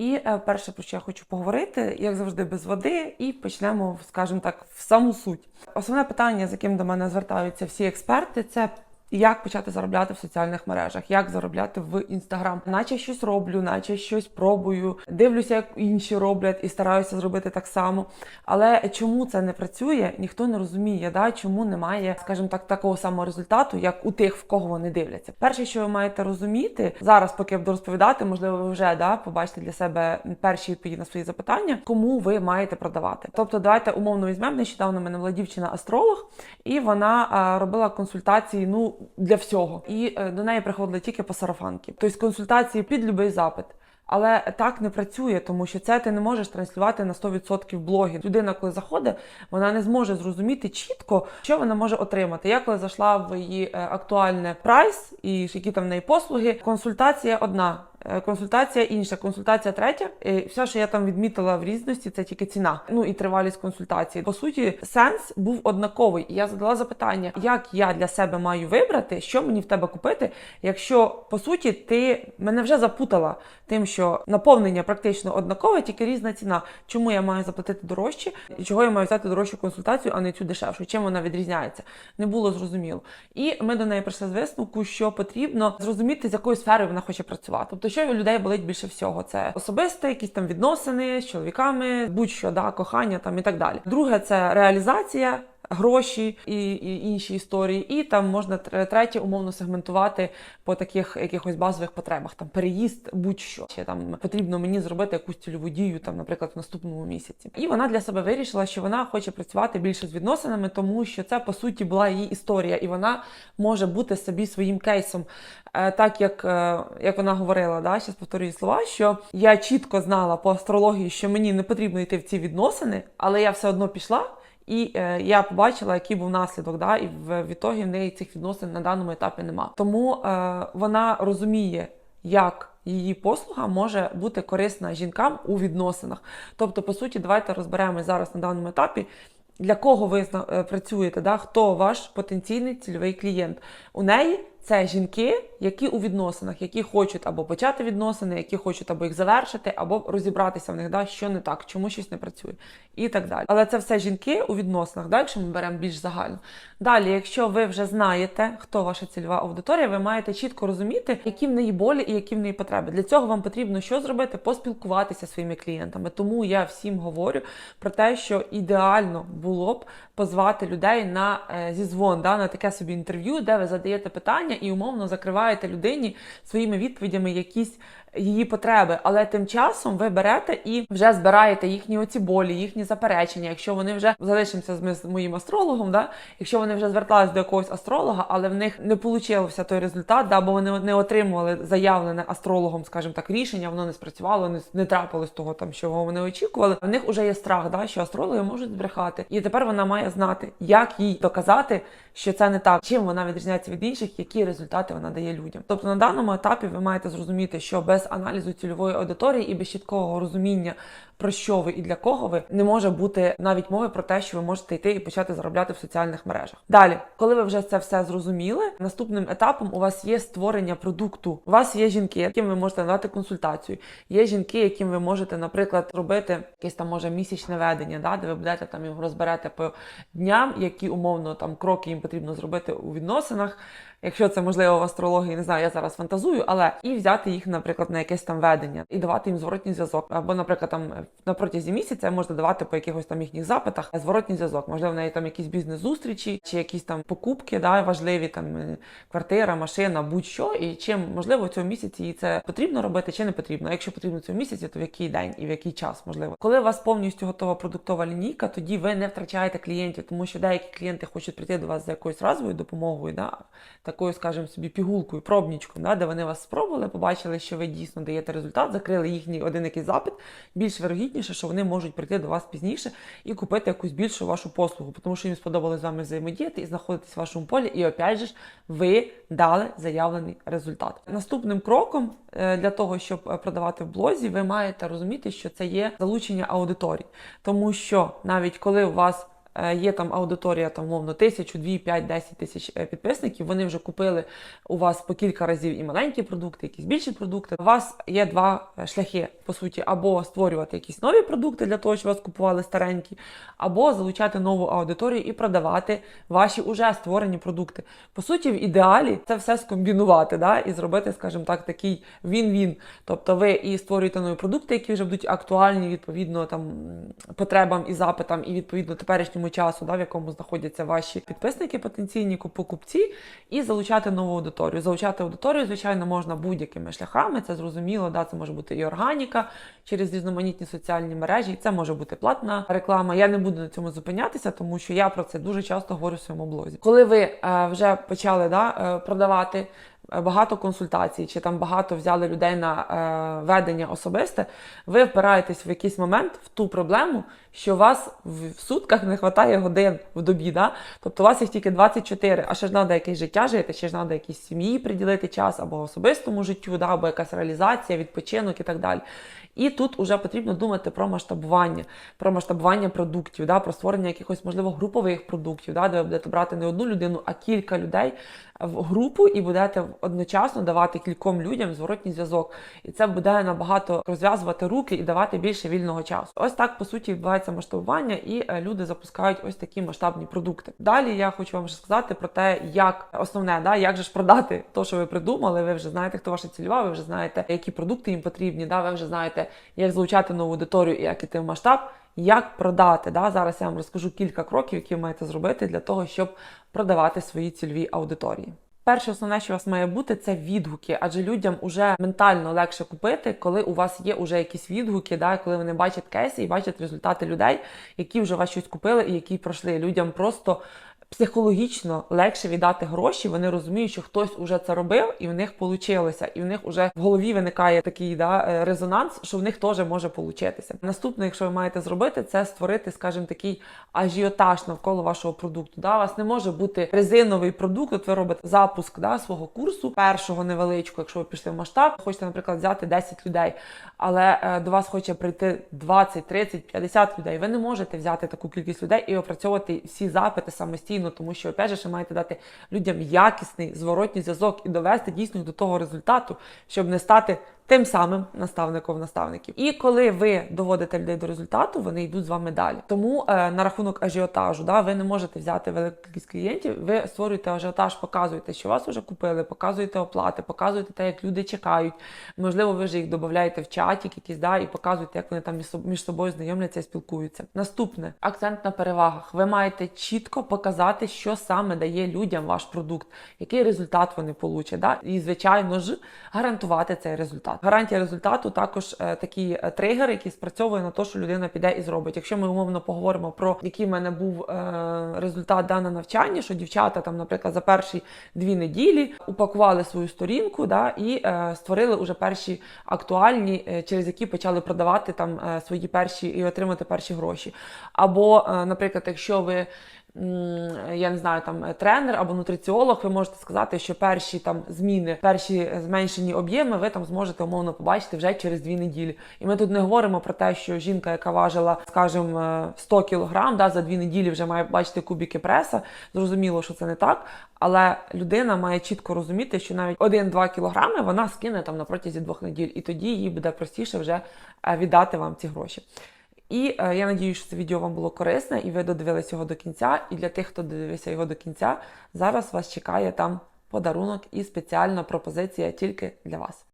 І е, перше, про що я хочу поговорити, як завжди, без води, і почнемо, скажімо так, в саму суть. Основне питання, з яким до мене звертаються всі експерти, це як почати заробляти в соціальних мережах, як заробляти в інстаграм, наче щось роблю, наче щось пробую, дивлюся, як інші роблять, і стараюся зробити так само. Але чому це не працює, ніхто не розуміє, да? чому немає, скажімо так, такого самого результату, як у тих, в кого вони дивляться. Перше, що ви маєте розуміти зараз, поки я буду розповідати, можливо, ви вже да, побачите для себе перші відповіді на свої запитання, кому ви маєте продавати. Тобто, давайте умовно візьмемо. Нещодавно мене була дівчина астролог, і вона робила консультації. Ну для всього. І е, до неї приходили тільки по сарафанки. Тобто консультації під будь-який запит. Але так не працює, тому що це ти не можеш транслювати на 100% блоги. Людина, коли заходить, вона не зможе зрозуміти чітко, що вона може отримати. Я коли зайшла в її е, актуальне прайс і які там в неї послуги, консультація одна. Е, Консультація інша, консультація третя. І все, що я там відмітила в різності, це тільки ціна. Ну і тривалість консультації. По суті, сенс був однаковий. І я задала запитання, як я для себе маю вибрати, що мені в тебе купити, якщо по суті ти мене вже запутала тим, що наповнення практично однакове, тільки різна ціна. Чому я маю заплатити дорожче, і чого я маю взяти дорожчу консультацію, а не цю дешевшу? Чим вона відрізняється? Не було зрозуміло. І ми до неї прийшли з висновку, що потрібно зрозуміти, з якою сферою вона хоче працювати. Тобто, що у людей болить більше всього, це особисте, якісь там відносини з чоловіками, будь-що да, кохання там і так далі. Друге, це реалізація. Гроші і, і інші історії, і там можна тр- третє умовно сегментувати по таких якихось базових потребах, там переїзд, будь-що ще там потрібно мені зробити якусь цільову дію, там, наприклад, в наступному місяці. І вона для себе вирішила, що вона хоче працювати більше з відносинами, тому що це по суті була її історія, і вона може бути собі своїм кейсом. Е, Так як, е, як вона говорила, да, зараз повторюю слова, що я чітко знала по астрології, що мені не потрібно йти в ці відносини, але я все одно пішла. І е, я побачила, який був наслідок, да, і в відтоді в неї цих відносин на даному етапі нема. Тому е, вона розуміє, як її послуга може бути корисна жінкам у відносинах. Тобто, по суті, давайте розберемо зараз на даному етапі. Для кого ви е, працюєте, да? хто ваш потенційний цільовий клієнт? У неї це жінки, які у відносинах, які хочуть або почати відносини, які хочуть або їх завершити, або розібратися в них, да, що не так, чому щось не працює, і так далі. Але це все жінки у відносинах, да, якщо ми беремо більш загально. Далі, якщо ви вже знаєте, хто ваша цільова аудиторія, ви маєте чітко розуміти, які в неї болі і які в неї потреби. Для цього вам потрібно що зробити? Поспілкуватися своїми клієнтами. Тому я всім говорю про те, що ідеально було б позвати людей на е, зізвон, да, на таке собі інтерв'ю, де ви задаєте питання і умовно закриваєте людині своїми відповідями якісь її потреби. Але тим часом ви берете і вже збираєте їхні оці болі, їхні заперечення. Якщо вони вже залишимося з моїм астрологом, да, якщо вони вже звертались до якогось астролога, але в них не получився той результат, да, бо вони не отримували заявлене астрологом, скажімо так, рішення, воно не спрацювало, не, не трапилось того, там, чого вони очікували. В них вже є страх, да, що астрологи можуть збрехати. І тепер вона має знати, як їй доказати, що це не так, чим вона відрізняється від інших, які результати вона дає людям. Тобто на даному етапі ви маєте зрозуміти, що без аналізу цільової аудиторії і без чіткого розуміння, про що ви і для кого ви, не може бути навіть мови про те, що ви можете йти і почати заробляти в соціальних мережах. Далі, коли ви вже це все зрозуміли, наступним етапом у вас є створення продукту. У вас є жінки, яким ви можете надати консультацію. Є жінки, яким ви можете, наприклад, робити якесь там може місячне ведення, да, де ви будете там його розберете по дням, які умовно там кроки їм потрібно зробити у відносинах. Якщо це можливо в астрології, не знаю, я зараз фантазую, але і взяти їх, наприклад, на якесь там ведення і давати їм зворотній зв'язок. Або, наприклад, там на протязі місяця можна давати по якихось там їхніх запитах зворотній зв'язок. Можливо, в неї там якісь бізнес-зустрічі чи якісь там покупки, да, важливі там е, квартира, машина, будь-що. І чим можливо в цьому місяці їй це потрібно робити чи не потрібно. Якщо потрібно в цьому місяці, то в який день і в який час можливо. Коли у вас повністю готова продуктова лінійка, тоді ви не втрачаєте клієнтів, тому що деякі клієнти хочуть прийти до вас за якоюсь разовою допомогою, да, такою, скажімо собі, пігулкою, пробнічком, да, де вони вас спробували, побачили, що ви дійсно даєте результат, закрили їхній один якийсь запит. Більш вирогідніше, що вони можуть прийти до вас пізніше і купити якусь більшу вашу послугу, тому що їм сподобалось з вами взаємодіяти і знаходитись в вашому полі. І опять же ж, ви дали заявлений результат. Наступним кроком е, для того, щоб е, продавати в блозі, ви маєте розуміти, що це є залучення аудиторії, тому що навіть коли у вас є там аудиторія, там, мовно, тисячу, дві, п'ять, десять тисяч е, підписників, вони вже купили у вас по кілька разів і маленькі продукти, якісь більші продукти. У вас є два е, шляхи, по суті, або створювати якісь нові продукти для того, щоб вас купували старенькі, або залучати нову аудиторію і продавати ваші уже створені продукти. По суті, в ідеалі це все скомбінувати да, і зробити, скажімо так, такий він-він. Тобто ви і створюєте нові продукти, які вже будуть актуальні відповідно там потребам і запитам, і відповідно теперішньому часу, да, в якому знаходяться ваші підписники, потенційні покупці, і залучати нову аудиторію. Залучати аудиторію, звичайно, можна будь-якими шляхами. Це зрозуміло, да, це може бути і органіка через різноманітні соціальні мережі, і це може бути платна реклама. Я не буду на цьому зупинятися, тому що я про це дуже часто говорю в своєму блозі. Коли ви е, вже почали да, е, продавати. Багато консультацій, чи там багато взяли людей на е, ведення особисте, ви впираєтесь в якийсь момент в ту проблему, що у вас в сутках не вистачає годин в добі. Да? Тобто у вас їх тільки 24, а ще ж треба якесь життя жити, ще ж треба якійсь сім'ї приділити час або особистому життю, да? або якась реалізація, відпочинок і так далі. І тут вже потрібно думати про масштабування, про масштабування продуктів, да, про створення якихось, можливо, групових продуктів, да, де ви будете брати не одну людину, а кілька людей в групу і будете одночасно давати кільком людям зворотній зв'язок. І це буде набагато розв'язувати руки і давати більше вільного часу. Ось так по суті відбувається масштабування, і е, люди запускають ось такі масштабні продукти. Далі я хочу вам сказати про те, як основне, да, як же ж продати те, що ви придумали. Ви вже знаєте, хто ваша цільова, ви вже знаєте, які продукти їм потрібні. Да, ви вже знаєте, як залучати нову аудиторію і як іти в масштаб. Як продати? Да? Зараз я вам розкажу кілька кроків, які ви маєте зробити для того, щоб продавати свої цільові аудиторії. Перше, основне, що у вас має бути, це відгуки, адже людям уже ментально легше купити, коли у вас є уже якісь відгуки, да, коли вони бачать кейси і бачать результати людей, які вже вас щось купили і які пройшли. Людям просто психологічно легше віддати гроші. Вони розуміють, що хтось уже це робив, і в них вийшло. І в них вже в голові виникає такий да, е, резонанс, що в них теж може получитися. Наступне, якщо ви маєте зробити, це створити, скажімо, такий ажіотаж навколо вашого продукту. Да? У вас не може бути резиновий продукт. От ви робите запуск да, свого курсу, першого невеличкого, якщо ви пішли в масштаб, хочете, наприклад, взяти 10 людей, але е, до вас хоче прийти 20, 30, 50 людей. Ви не можете взяти таку кількість людей і опрацьовувати всі запити самостійно, тому що опять же, ще маєте дати людям якісний зворотній зв'язок і довести дійсно до того результату, щоб не стати тим самим наставником наставників. І коли ви доводите людей до результату, вони йдуть з вами далі. Тому е, на рахунок ажіотажу, да, ви не можете взяти велику кількість клієнтів. Ви створюєте ажіотаж, показуєте, що вас вже купили, показуєте оплати, показуєте те, як люди чекають. Можливо, ви вже їх додаєте в чатік якісь, да, і показуєте, як вони там між собою знайомляться і спілкуються. Наступне акцент на перевагах. Ви маєте чітко показати, що саме дає людям ваш продукт, який результат вони получать. Да? І, звичайно ж, гарантувати цей результат. Гарантія результату також е, такий е, тригер, який спрацьовує на те, що людина піде і зробить. Якщо ми умовно поговоримо про який в мене був е, результат дане навчання, що дівчата там, наприклад, за перші дві неділі упакували свою сторінку, да, і створили уже перші актуальні, через які почали продавати там свої перші і отримати перші гроші. Або, наприклад, якщо ви я не знаю, там е, тренер або нутриціолог, ви можете сказати, що перші там зміни, перші е, зменшені об'єми, ви там зможете умовно побачити вже через дві неділі. І ми тут не говоримо про те, що жінка, яка важила, скажімо, 100 кг, да, за дві неділі вже має бачити кубики преса. Зрозуміло, що це не так. Але людина має чітко розуміти, що навіть 1-2 кілограми вона скине там на протязі двох неділь, і тоді їй буде простіше вже е, віддати вам ці гроші. І е, я надію, що це відео вам було корисне, і ви додивились його до кінця. І для тих, хто додивився його до кінця, зараз вас чекає там подарунок і спеціальна пропозиція тільки для вас.